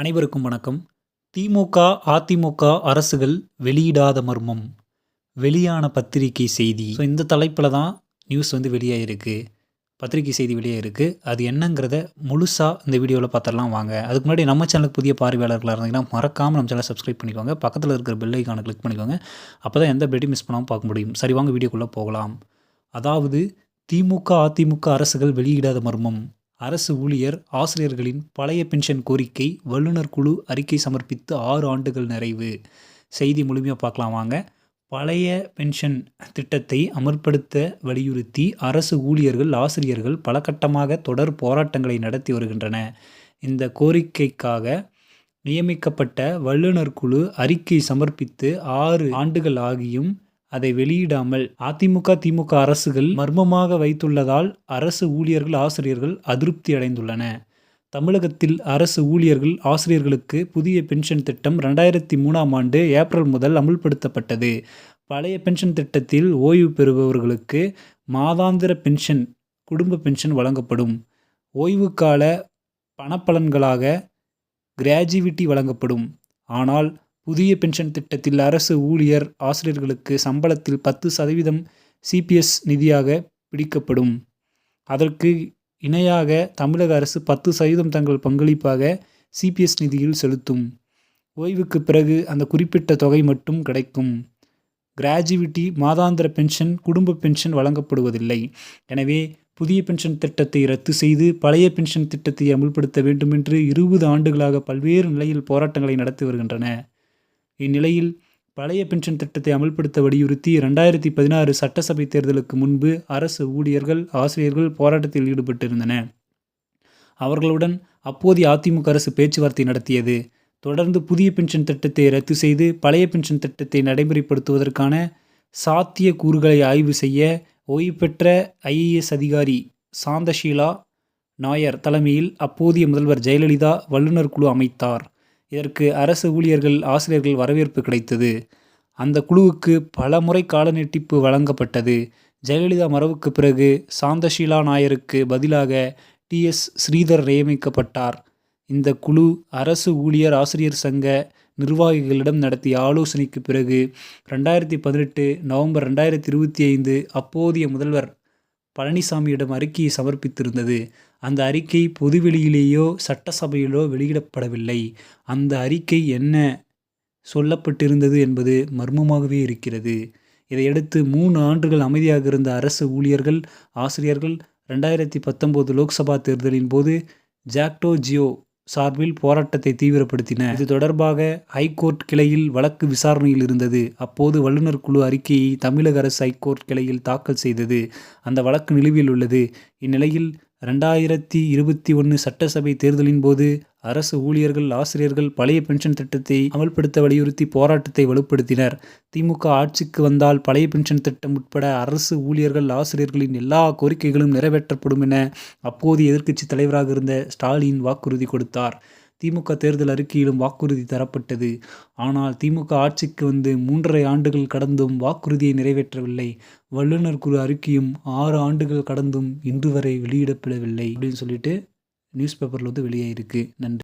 அனைவருக்கும் வணக்கம். திமுக அதிமுக அரசுகள் வெளியிடாத மர்மம். வெளியான பத்திரிகை செய்தி. ஸோ இந்த தலைப்பில் தான் நியூஸ் வந்து வெளியாகிருக்கு பத்திரிகை செய்தி வெளியாகிருக்கு அது என்னங்கிறத முழுசாக இந்த வீடியோவில் பார்த்துடலாம் வாங்க. அதுக்கு முன்னாடி நம்ம சேனலுக்கு புதிய பார்வையாளர்களாக இருந்தீங்கன்னா மறக்காமல் நம்ம சேனலை சப்ஸ்கிரைப் பண்ணிக்கோங்க. பக்கத்தில் இருக்கிற பெல் ஐக்கானை கிளிக் பண்ணிக்கோங்க. அப்போ தான் எந்த பெட்டி மிஸ் பண்ணாமல் பார்க்க முடியும். சரி வாங்க வீடியோக்குள்ளே போகலாம். அதாவது திமுக அதிமுக அரசுகள் வெளியிடாத மர்மம். அரசு ஊழியர் ஆசிரியர்களின் பழைய பென்ஷன் கோரிக்கை வல்லுநர் குழு அறிக்கை சமர்ப்பித்து ஆறு ஆண்டுகள் நிறைவு. செய்தி முழுமையாக பார்க்கலாம் வாங்க. பழைய பென்ஷன் திட்டத்தை அமல்படுத்த வலியுறுத்தி அரசு ஊழியர்கள் ஆசிரியர்கள் பல கட்டமாக தொடர் போராட்டங்களை நடத்தி வருகின்றன. இந்த கோரிக்கைக்காக நியமிக்கப்பட்ட வல்லுநர் குழு அறிக்கை சமர்ப்பித்து ஆறு ஆண்டுகள் ஆகியும் அதை வெளியிடாமல் அதிமுக திமுக அரசுகள் மர்மமாக வைத்துள்ளதால் அரசு ஊழியர்கள் ஆசிரியர்கள் அதிருப்தி அடைந்துள்ளன. தமிழகத்தில் அரசு ஊழியர்கள் ஆசிரியர்களுக்கு புதிய பென்ஷன் திட்டம் ரெண்டாயிரத்தி மூணாம் ஆண்டு ஏப்ரல் முதல் அமுல்படுத்தப்பட்டது. பழைய பென்ஷன் திட்டத்தில் ஓய்வு பெறுபவர்களுக்கு மாதாந்திர பென்ஷன் குடும்ப பென்ஷன் வழங்கப்படும். ஓய்வு கால பணப்பலன்களாக கிராஜுவிட்டி வழங்கப்படும். ஆனால் புதிய பென்ஷன் திட்டத்தில் அரசு ஊழியர் ஆசிரியர்களுக்கு சம்பளத்தில் பத்து சதவீதம் சிபிஎஸ் நிதியாக பிடிக்கப்படும். அதற்கு இணையாக தமிழக அரசு பத்து சதவீதம் தங்கள் பங்களிப்பாக சிபிஎஸ் நிதியில் செலுத்தும். ஓய்வுக்கு பிறகு அந்த குறிப்பிட்ட தொகை மட்டும் கிடைக்கும். கிராஜுவிட்டி மாதாந்திர பென்ஷன் குடும்ப பென்ஷன் வழங்கப்படுவதில்லை. எனவே புதிய பென்ஷன் திட்டத்தை ரத்து செய்து பழைய பென்ஷன் திட்டத்தை அமுல்படுத்த வேண்டும் என்று இருபது ஆண்டுகளாக பல்வேறு நிலையில் போராட்டங்களை நடத்தி வருகின்றன. இந்நிலையில் பழைய பென்ஷன் திட்டத்தை அமல்படுத்த வலியுறுத்தி ரெண்டாயிரத்தி பதினாறு சட்டசபை தேர்தலுக்கு முன்பு அரசு ஊழியர்கள் ஆசிரியர்கள் போராட்டத்தில் ஈடுபட்டிருந்தன. அவர்களுடன் அப்போதைய அதிமுக அரசு பேச்சுவார்த்தை நடத்தியது. தொடர்ந்து புதிய பென்ஷன் திட்டத்தை ரத்து செய்து பழைய பென்ஷன் திட்டத்தை நடைமுறைப்படுத்துவதற்கான சாத்திய கூறுகளை ஆய்வு செய்ய ஓய்வு பெற்ற ஐஏஎஸ் அதிகாரி சாந்தஷீலா நாயர் தலைமையில் அப்போதைய முதல்வர் ஜெயலலிதா வல்லுநர் குழு அமைத்தார். இதற்கு அரசு ஊழியர்கள் ஆசிரியர்கள் வரவேற்பு கிடைத்தது. அந்த குழுவுக்கு பல முறை கால நீட்டிப்பு வழங்கப்பட்டது. ஜெயலலிதா மறைவுக்கு பிறகு சாந்தஷீலா நாயருக்கு பதிலாக டி. எஸ். ஸ்ரீதர் நியமிக்கப்பட்டார். இந்த குழு அரசு ஊழியர் ஆசிரியர் சங்க நிர்வாகிகளிடம் நடத்திய ஆலோசனைக்கு பிறகு ரெண்டாயிரத்தி பதினெட்டு நவம்பர் ரெண்டாயிரத்தி இருபத்தி ஐந்து அப்போதைய முதல்வர் பழனிசாமியிடம் அறிக்கையை சமர்ப்பித்திருந்தது. அந்த அறிக்கை பொதுவெளியிலேயோ சட்டசபையிலோ வெளியிடப்படவில்லை. அந்த அறிக்கை என்ன சொல்லப்பட்டிருந்தது என்பது மர்மமாகவே இருக்கிறது. இதையடுத்து மூணு ஆண்டுகள் அமைதியாக இருந்த அரசு ஊழியர்கள் ஆசிரியர்கள் ரெண்டாயிரத்தி பத்தொம்போது லோக்சபா தேர்தலின் போது ஜாக்டோ ஜியோ சார்பில் போராட்டத்தை தீவிரப்படுத்தின. இது தொடர்பாக ஹைகோர்ட் கிளையில் வழக்கு விசாரணையில் இருந்தது. அப்போது வல்லுநர் குழு அறிக்கையை தமிழக அரசு ஹைகோர்ட் கிளையில் தாக்கல் செய்தது. அந்த வழக்கு நிலுவையில் உள்ளது. இந்நிலையில் ரெண்டாயிரத்தி இருபத்தி ஒன்று சட்டசபை தேர்தலின் போது அரசு ஊழியர்கள் ஆசிரியர்கள் பழைய பென்ஷன் திட்டத்தை அமல்படுத்த வலியுறுத்தி போராட்டத்தை வலுப்படுத்தினர். திமுக ஆட்சிக்கு வந்தால் பழைய பென்ஷன் திட்டம் உட்பட அரசு ஊழியர்கள் ஆசிரியர்களின் எல்லா கோரிக்கைகளும் நிறைவேற்றப்படும் என அப்போது எதிர்க்கட்சி தலைவராக இருந்த ஸ்டாலின் வாக்குறுதி கொடுத்தார். திமுக தேர்தல் அறிக்கையிலும் வாக்குறுதி தரப்பட்டது. ஆனால் திமுக ஆட்சிக்கு வந்து மூன்றரை ஆண்டுகள் கடந்தும் வாக்குறுதியை நிறைவேற்றவில்லை. வல்லுநர் குழு அறிக்கையும் ஆறு ஆண்டுகள் கடந்தும் இன்று வரை வெளியிடப்படவில்லை அப்படின்னு சொல்லிட்டு நியூஸ் பேப்பரில் வந்து வெளியாயிருக்கு. நன்றி.